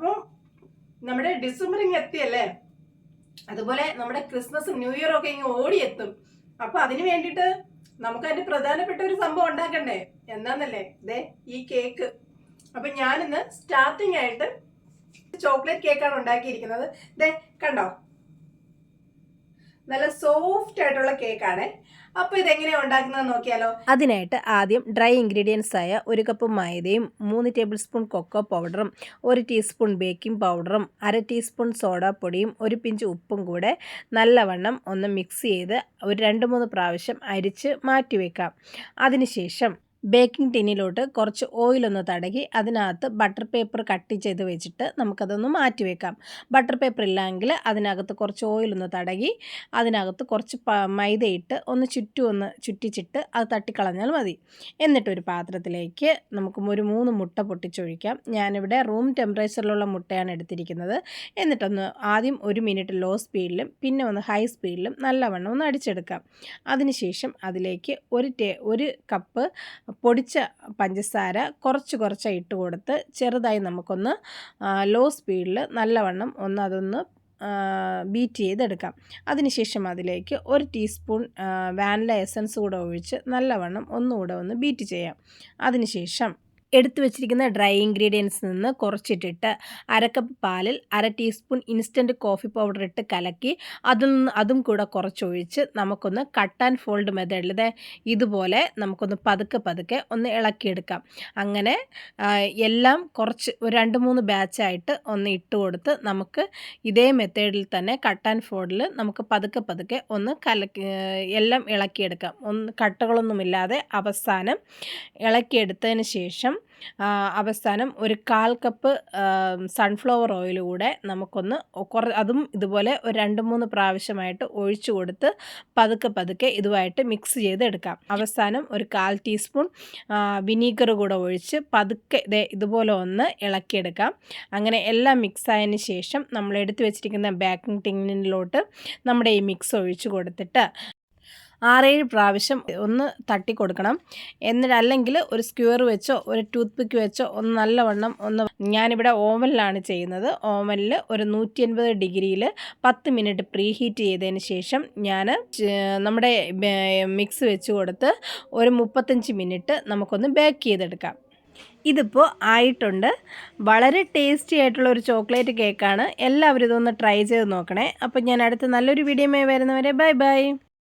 അപ്പോൾ നമ്മുടെ ഡിസംബർ ഇങ്ങ് എത്തിയല്ലേ? അതുപോലെ നമ്മുടെ ക്രിസ്മസും ന്യൂ ഇയറും ഒക്കെ ഇങ്ങ് ഓടിയെത്തും. അപ്പൊ അതിന് വേണ്ടിട്ട് നമുക്ക് അതിന്റെ പ്രധാനപ്പെട്ട ഒരു സംഭവം ഉണ്ടാക്കണ്ടേ? എന്താന്നല്ലേ? ദേ ഈ കേക്ക്. അപ്പൊ ഞാനിന്ന് സ്റ്റാർട്ടിംഗ് ആയിട്ട് ചോക്ലേറ്റ് കേക്കാണ് ഉണ്ടാക്കിയിരിക്കുന്നത്. ദേ കണ്ടോ? നല്ല സോഫ്റ്റ് ആയിട്ടുള്ള കേക്കാണ് അപ്പൊ ഇതെങ്ങനെയാ ഉണ്ടാക്കുന്നത് നോക്കിയാലോ. അതിനായിട്ട് ആദ്യം ഡ്രൈ ഇൻഗ്രീഡിയൻസ് ആയ ഒരു കപ്പ് മൈദയും മൂന്ന് ടേബിൾ സ്പൂൺ കൊക്കോ പൗഡറും ഒരു ടീസ്പൂൺ ബേക്കിംഗ് പൗഡറും അര ടീസ്പൂൺ സോഡാപ്പൊടിയും ഒരു പിഞ്ച് ഉപ്പും കൂടെ നല്ലവണ്ണം ഒന്ന് മിക്സ് ചെയ്ത് ഒരു രണ്ട് മൂന്ന് പ്രാവശ്യം അരിച്ച് മാറ്റിവെക്കാം. അതിനുശേഷം ബേക്കിംഗ് ടിന്നിലോട്ട് കുറച്ച് ഓയിലൊന്ന് തടകി അതിനകത്ത് ബട്ടർ പേപ്പർ കട്ട് ചെയ്ത് വെച്ചിട്ട് നമുക്കതൊന്ന് മാറ്റി വെക്കാം. ബട്ടർ പേപ്പർ ഇല്ലെങ്കിൽ അതിനകത്ത് കുറച്ച് ഓയിലൊന്ന് തടകി അതിനകത്ത് കുറച്ച് മൈദയിട്ട് ഒന്ന് ചുറ്റും ഒന്ന് ചുറ്റിച്ചിട്ട് അത് തട്ടിക്കളഞ്ഞാൽ മതി. എന്നിട്ടൊരു പാത്രത്തിലേക്ക് നമുക്ക് ഒരു മൂന്ന് മുട്ട പൊട്ടിച്ചൊഴിക്കാം. ഞാനിവിടെ റൂം ടെമ്പറേച്ചറിലുള്ള മുട്ടയാണ് എടുത്തിരിക്കുന്നത്. എന്നിട്ടൊന്ന് ആദ്യം ഒരു മിനിറ്റ് ലോ സ്പീഡിലും പിന്നെ ഒന്ന് ഹൈ സ്പീഡിലും നല്ലവണ്ണം ഒന്ന് അടിച്ചെടുക്കാം. അതിനുശേഷം അതിലേക്ക് ഒരു ടേ ഒരു കപ്പ് പൊടിച്ച പഞ്ചസാര കുറച്ച് കുറച്ച് ഇട്ട് കൊടുത്ത് ചെറുതായി നമുക്കൊന്ന് ലോ സ്പീഡിൽ നല്ലവണ്ണം ഒന്ന് അതൊന്ന് ബീറ്റ് ചെയ്തെടുക്കാം. അതിനുശേഷം അതിലേക്ക് ഒരു ടീസ്പൂൺ വാനില എസൻസ് കൂടെ ഒഴിച്ച് നല്ലവണ്ണം ഒന്നുകൂടെ ഒന്ന് ബീറ്റ് ചെയ്യാം. അതിനുശേഷം എടുത്തു വെച്ചിരിക്കുന്ന ഡ്രൈ ഇൻഗ്രീഡിയൻസ് നിന്ന് കുറച്ചിട്ടിട്ട് അരക്കപ്പ് പാലിൽ അര ടീസ്പൂൺ ഇൻസ്റ്റന്റ് കോഫി പൗഡർ ഇട്ട് കലക്കി. അതിൽ നിന്ന് അതും കൂടെ കുറച്ചൊഴിച്ച് നമുക്കൊന്ന് കട്ട് ആൻഡ് ഫോൾഡ് മെത്തേഡിൽ ഇതേ ഇതുപോലെ നമുക്കൊന്ന് പതുക്കെ പതുക്കെ ഒന്ന് ഇളക്കിയെടുക്കാം. അങ്ങനെ എല്ലാം കുറച്ച് ഒരു രണ്ട് മൂന്ന് ബാച്ചായിട്ട് ഒന്ന് ഇട്ട് കൊടുത്ത് നമുക്ക് ഇതേ മെത്തേഡിൽ തന്നെ കട്ട് ആൻഡ് ഫോൾഡിൽ നമുക്ക് പതുക്കെ പതുക്കെ ഒന്ന് കലക്കി എല്ലാം ഇളക്കിയെടുക്കാം. ഒന്ന് കട്ടകളൊന്നുമില്ലാതെ അവസാനം ഇളക്കിയെടുത്തതിന് ശേഷം അവസാനം ഒരു കാൽ കപ്പ് സൺഫ്ലവർ ഓയിൽ കൂടെ നമുക്കൊന്ന് കുറ അതും ഇതുപോലെ ഒരു രണ്ട് മൂന്ന് പ്രാവശ്യമായിട്ട് ഒഴിച്ചു കൊടുത്ത് പതുക്കെ പതുക്കെ ഇതുമായിട്ട് മിക്സ് ചെയ്ത് എടുക്കാം അവസാനം ഒരു കാൽ ടീസ്പൂൺ വിനീഗർ കൂടെ ഒഴിച്ച് പതുക്കെ ഇതുപോലെ ഒന്ന് ഇളക്കിയെടുക്കാം. അങ്ങനെ എല്ലാം മിക്സ് ആയതിന് ശേഷം നമ്മൾ എടുത്തു വെച്ചിരിക്കുന്ന ബേക്കിംഗ് ടിന്നിലോട്ട് നമ്മുടെ ഈ മിക്സ് ഒഴിച്ചു കൊടുത്തിട്ട് ആറേഴ് പ്രാവശ്യം ഒന്ന് തട്ടി കൊടുക്കണം. എന്നിട്ട് അല്ലെങ്കിൽ ഒരു സ്ക്യൂർ വെച്ചോ ഒരു ടൂത്ത് പിക്ക് വെച്ചോ ഒന്ന് നല്ലവണ്ണം ഒന്ന് ഞാനിവിടെ ഓവനിലാണ് ചെയ്യുന്നത്. ഓവനിൽ ഒരു നൂറ്റി എൺപത് ഡിഗ്രിയിൽ പത്ത് മിനിറ്റ് പ്രീ ഹീറ്റ് ചെയ്തതിന് ശേഷം ഞാൻ നമ്മുടെ മിക്സ് വെച്ച് കൊടുത്ത് ഒരു മുപ്പത്തഞ്ച് മിനിറ്റ് നമുക്കൊന്ന് ബേക്ക് ചെയ്തെടുക്കാം. ഇതിപ്പോൾ ആയിട്ടുണ്ട്. വളരെ ടേസ്റ്റി ആയിട്ടുള്ള ഒരു ചോക്ലേറ്റ് കേക്കാണ് എല്ലാവരും ഇതൊന്ന് ട്രൈ ചെയ്ത് നോക്കണേ. അപ്പോൾ ഞാൻ അടുത്ത നല്ലൊരു വീഡിയോയുമായി വരുന്നവരെ ബൈ ബൈ